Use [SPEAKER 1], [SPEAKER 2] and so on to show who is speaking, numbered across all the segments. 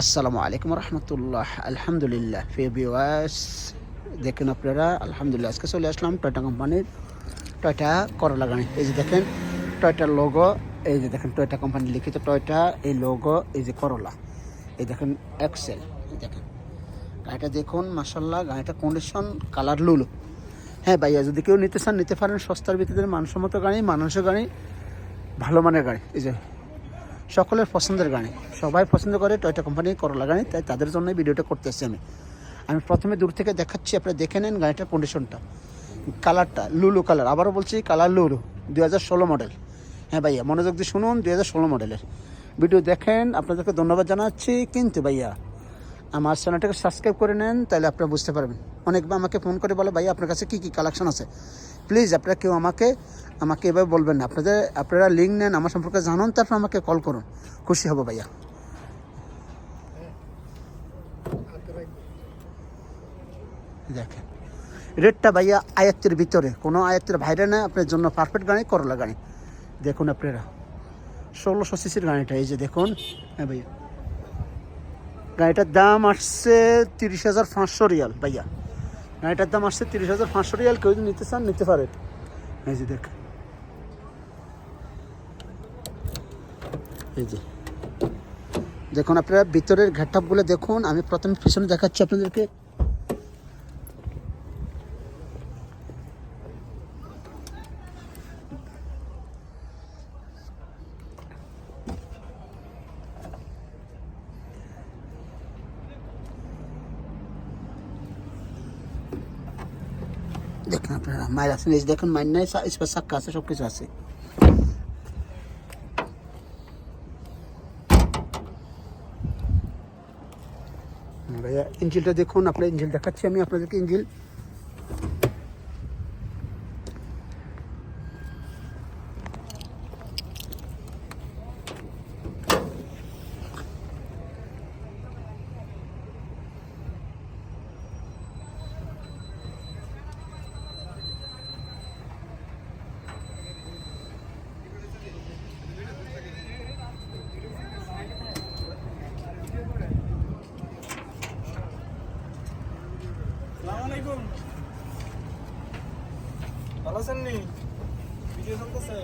[SPEAKER 1] আসসালামু আলাইকুম রহমতুল্লাহ, আলহামদুলিল্লাহ। ফেবিওয়াস দেখেন আপনারা, আলহামদুলিল্লাহ, আজকে চলে আসলাম টয়টা কোম্পানির টয়টা করলা গাড়ি। এই যে দেখেন টয়টার লোগো এই যে দেখেন টয়টা কোম্পানি লিখিত টয়টা এই লোগো এই যে করলা এই দেখেন এক্সেল দেখেন। গাড়িটা দেখুন মাসাল্লাহ গাড়িটা কন্ডিশন কালার লুলো হ্যাঁ ভাইয়া, যদি কেউ নিতে চান, নিতে পারেন, সস্তার ভিত্তিতে মানসম্মত গাড়ি মানুষের গাড়ি, ভালো মানের গাড়ি। এই যে সকলের পছন্দের গাড়ি। সবাই পছন্দ করে টয়টা কোম্পানির করলা গাড়ি, তাই তাদের জন্যই ভিডিওটা করতেছি আমি। আমি প্রথমে দূর থেকে দেখাচ্ছি আপনি দেখে নেন গাড়িটার কন্ডিশনটা কালারটা লুলু কালার আবারও বলছি কালার লুলু দু হাজার ষোলো মডেল হ্যাঁ ভাইয়া, মনোযোগ দিয়ে শুনুন দু হাজার ষোলো মডেলের ভিডিও দেখেন, আপনাদেরকে ধন্যবাদ জানাচ্ছি। কিন্তু ভাইয়া আমার চ্যানেলটাকে সাবস্ক্রাইব করে নেন, তাহলে আপনারা বুঝতে পারবেন। অনেকবার আমাকে ফোন করে বলে, ভাই, আপনার কাছে কী কী কালেকশন আছে? প্লিজ আপনারা কেউ আমাকে আমাকে এভাবে বলবেন না। আপনাদের, আপনারা লিঙ্ক নেন, আমার সম্পর্কে জানুন, তারপর আমাকে কল করুন। খুশি হব, ভাইয়া। দেখেন রেটটা ভাইয়া আয়ত্তের ভিতরে। কোনো আয়ত্তের বাইরে না, আপনার জন্য পারফেক্ট গাড়ি করলা গাড়ি। দেখুন, আপনারা। ষোলোশো সিসির গাড়িটা, এই যে দেখুন। হ্যাঁ ভাইয়া। গাড়িটার দাম আসছে তিরিশ হাজার পাঁচশো রিয়াল, ভাইয়া। গাড়িটার দাম আসছে তিরিশ হাজার পাঁচশো রিয়াল, কেউ যদি নিতে চান, নিতে পারে। এই যে দেখ। এই যে। দেখুন আপনারা, ভিতরের ঘাটটাপগুলো দেখুন, আমি প্রথমে পিছনে দেখাচ্ছি আপনাদেরকে। দেখুন আপনারা মায়ের আছেন এই যে দেখুন মায়ের নাই স্পেস সাক্কা আছে সব কিছু আছে হুম, ভাইয়া ইঞ্জিলটা দেখুন আপনার ইঞ্জিল দেখাচ্ছি আমি আপনাদেরকে ইঞ্জিল
[SPEAKER 2] সালামালাইকুম ভালো আছেন নি? ভিডিও চলতেছে।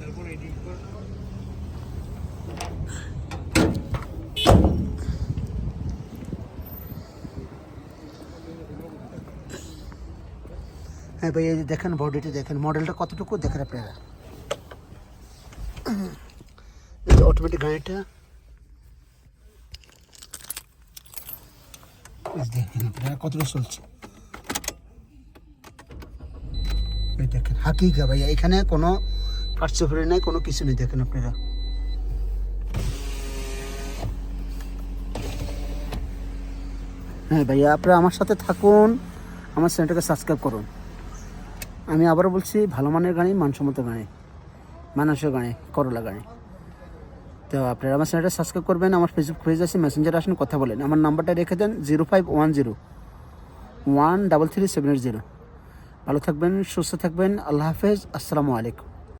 [SPEAKER 2] তারপর এডিট কর
[SPEAKER 1] হ্যাঁ ভাই, এই যে দেখেন বডিটা, দেখেন মডেলটা কতটুকু দেখেন আপনারা? অটোমেটিক গাড়িটা এই যে দেখেন আপনারা কতটা চলছে? এই দেখেন, হাকিকা ভাইয়া, এখানে কোনো পার্শ্বফারি নাই, কোনো কিছু নেই দেখেন আপনারা। হ্যাঁ ভাইয়া, আপনারা আমার সাথে থাকুন, আমার চ্যানেলটাকে সাবস্ক্রাইব করুন। আমি আবারও বলছি, ভালো মানের গাড়ি মানসম্মত গাড়ি মানুষের গাড়ি করলা গাড়ি তো আপনারা আমার চ্যানেলটা সাবস্ক্রাইব করবেন, আমার ফেসবুক পেজ আছে মেসেঞ্জার আসেন, কথা বলেন। আমার নাম্বারটা রেখে দেন zero five one zero, one double three seven eight zero. ভালো থাকবেন, সুস্থ থাকবেন, আল্লাহ হাফেজ, আসসালামু আলাইকুম।